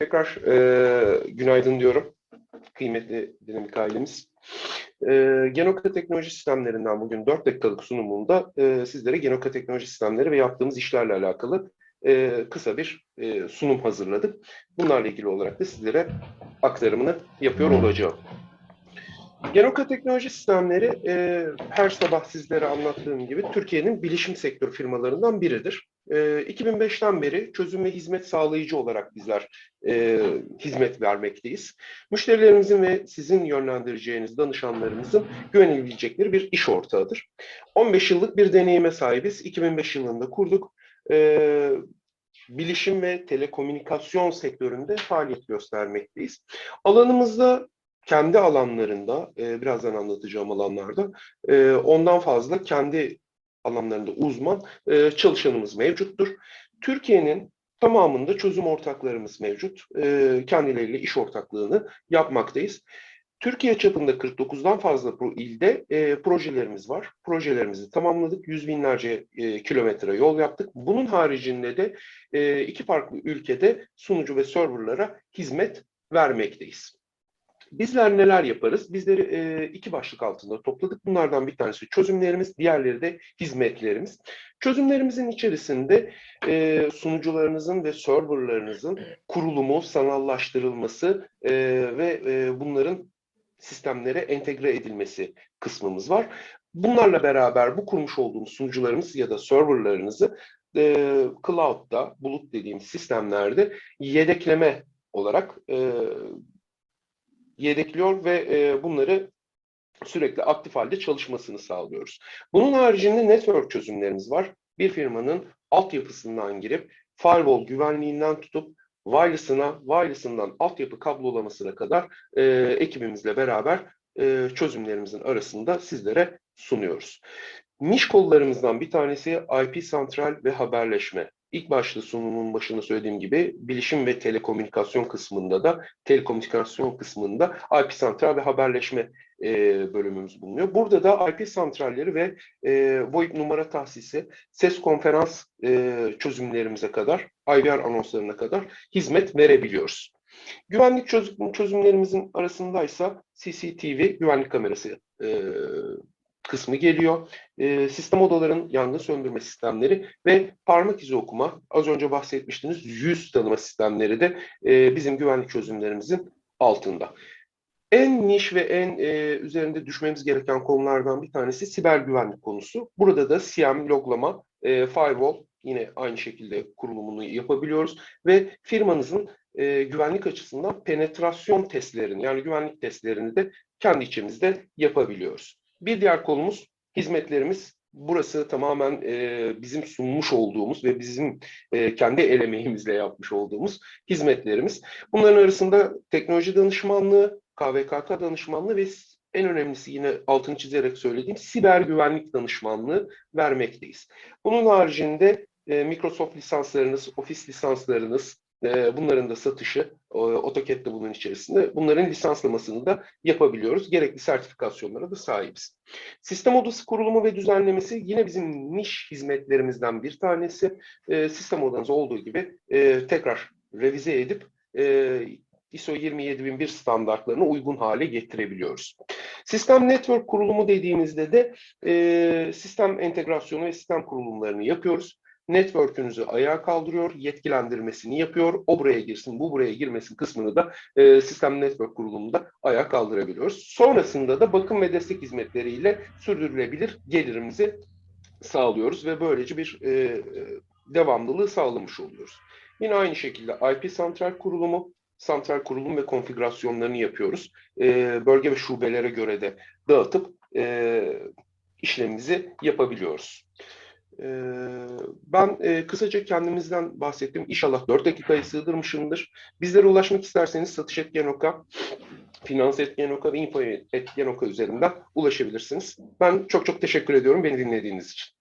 Tekrar e, günaydın diyorum. Kıymetli dinamik ailemiz. E, Genoka Teknoloji Sistemlerinden bugün 4 dakikalık sunumunda e, sizlere Genoka Teknoloji Sistemleri ve yaptığımız işlerle alakalı e, kısa bir e, sunum hazırladık. Bunlarla ilgili olarak da sizlere aktarımını yapıyor olacağım. Genoka Teknoloji Sistemleri e, her sabah sizlere anlattığım gibi Türkiye'nin bilişim sektör firmalarından biridir. E, 2005'ten beri çözüm ve hizmet sağlayıcı olarak bizler e, hizmet vermekteyiz. Müşterilerimizin ve sizin yönlendireceğiniz danışanlarımızın güvenilebilecekleri bir iş ortağıdır. 15 yıllık bir deneyime sahibiz. 2005 yılında kurduk. E, bilişim ve telekomünikasyon sektöründe faaliyet göstermekteyiz. Alanımızda kendi alanlarında, e, birazdan anlatacağım alanlarda, e, ondan fazla kendi alanlarında uzman e, çalışanımız mevcuttur. Türkiye'nin tamamında çözüm ortaklarımız mevcut. E, kendileriyle iş ortaklığını yapmaktayız. Türkiye çapında 49'dan fazla pro ilde e, projelerimiz var. Projelerimizi tamamladık. Yüz binlerce e, kilometre yol yaptık. Bunun haricinde de e, iki farklı ülkede sunucu ve serverlara hizmet vermekteyiz. Bizler neler yaparız? Bizleri e, iki başlık altında topladık. Bunlardan bir tanesi çözümlerimiz, diğerleri de hizmetlerimiz. Çözümlerimizin içerisinde e, sunucularınızın ve serverlarınızın kurulumu, sanallaştırılması e, ve e, bunların sistemlere entegre edilmesi kısmımız var. Bunlarla beraber bu kurmuş olduğumuz sunucularımız ya da serverlarınızı e, cloud'da, bulut dediğimiz sistemlerde yedekleme olarak e, yedekliyor ve e, bunları sürekli aktif halde çalışmasını sağlıyoruz. Bunun haricinde network çözümlerimiz var. Bir firmanın altyapısından girip firewall güvenliğinden tutup wireless'ına, wireless'ından altyapı kablolamasına kadar e, ekibimizle beraber e, çözümlerimizin arasında sizlere sunuyoruz. Niş kollarımızdan bir tanesi IP santral ve haberleşme. İlk başta sunumun başında söylediğim gibi bilişim ve telekomünikasyon kısmında da telekomünikasyon kısmında IP santral ve haberleşme e, bölümümüz bulunuyor. Burada da IP santralleri ve e, VoIP numara tahsisi, ses konferans e, çözümlerimize kadar, IVR anonslarına kadar hizmet verebiliyoruz. Güvenlik çözüm, çözümlerimizin arasındaysa CCTV güvenlik kamerası e, kısmı geliyor. E, sistem odaların yangın söndürme sistemleri ve parmak izi okuma, az önce bahsetmiştiniz yüz tanıma sistemleri de e, bizim güvenlik çözümlerimizin altında. En niş ve en e, üzerinde düşmemiz gereken konulardan bir tanesi siber güvenlik konusu. Burada da SIEM, loglama, e, firewall yine aynı şekilde kurulumunu yapabiliyoruz ve firmanızın e, güvenlik açısından penetrasyon testlerini yani güvenlik testlerini de kendi içimizde yapabiliyoruz. Bir diğer konumuz hizmetlerimiz. Burası tamamen e, bizim sunmuş olduğumuz ve bizim e, kendi el emeğimizle yapmış olduğumuz hizmetlerimiz. Bunların arasında teknoloji danışmanlığı, KVKK danışmanlığı ve en önemlisi yine altını çizerek söylediğim siber güvenlik danışmanlığı vermekteyiz. Bunun haricinde e, Microsoft lisanslarınız, Office lisanslarınız, e, bunların da satışı de bunun içerisinde. Bunların lisanslamasını da yapabiliyoruz. Gerekli sertifikasyonlara da sahibiz. Sistem odası kurulumu ve düzenlemesi yine bizim niş hizmetlerimizden bir tanesi. E, sistem odanız olduğu gibi e, tekrar revize edip ISO 27001 standartlarına uygun hale getirebiliyoruz. Sistem network kurulumu dediğimizde de e, sistem entegrasyonu ve sistem kurulumlarını yapıyoruz network'ünüzü ayağa kaldırıyor, yetkilendirmesini yapıyor. O buraya girsin, bu buraya girmesin kısmını da e, sistem network kurulumunda ayağa kaldırabiliyoruz. Sonrasında da bakım ve destek hizmetleriyle sürdürülebilir gelirimizi sağlıyoruz ve böylece bir e, devamlılığı sağlamış oluyoruz. Yine aynı şekilde IP santral kurulumu, santral kurulum ve konfigürasyonlarını yapıyoruz. E, bölge ve şubelere göre de dağıtıp e, işlemimizi yapabiliyoruz. Ben kısaca kendimizden bahsettim. İnşallah 4 dakikayı sığdırmışımdır. Bizlere ulaşmak isterseniz satış etgenoka, finans etgenoka ve info etgenoka üzerinden ulaşabilirsiniz. Ben çok çok teşekkür ediyorum beni dinlediğiniz için.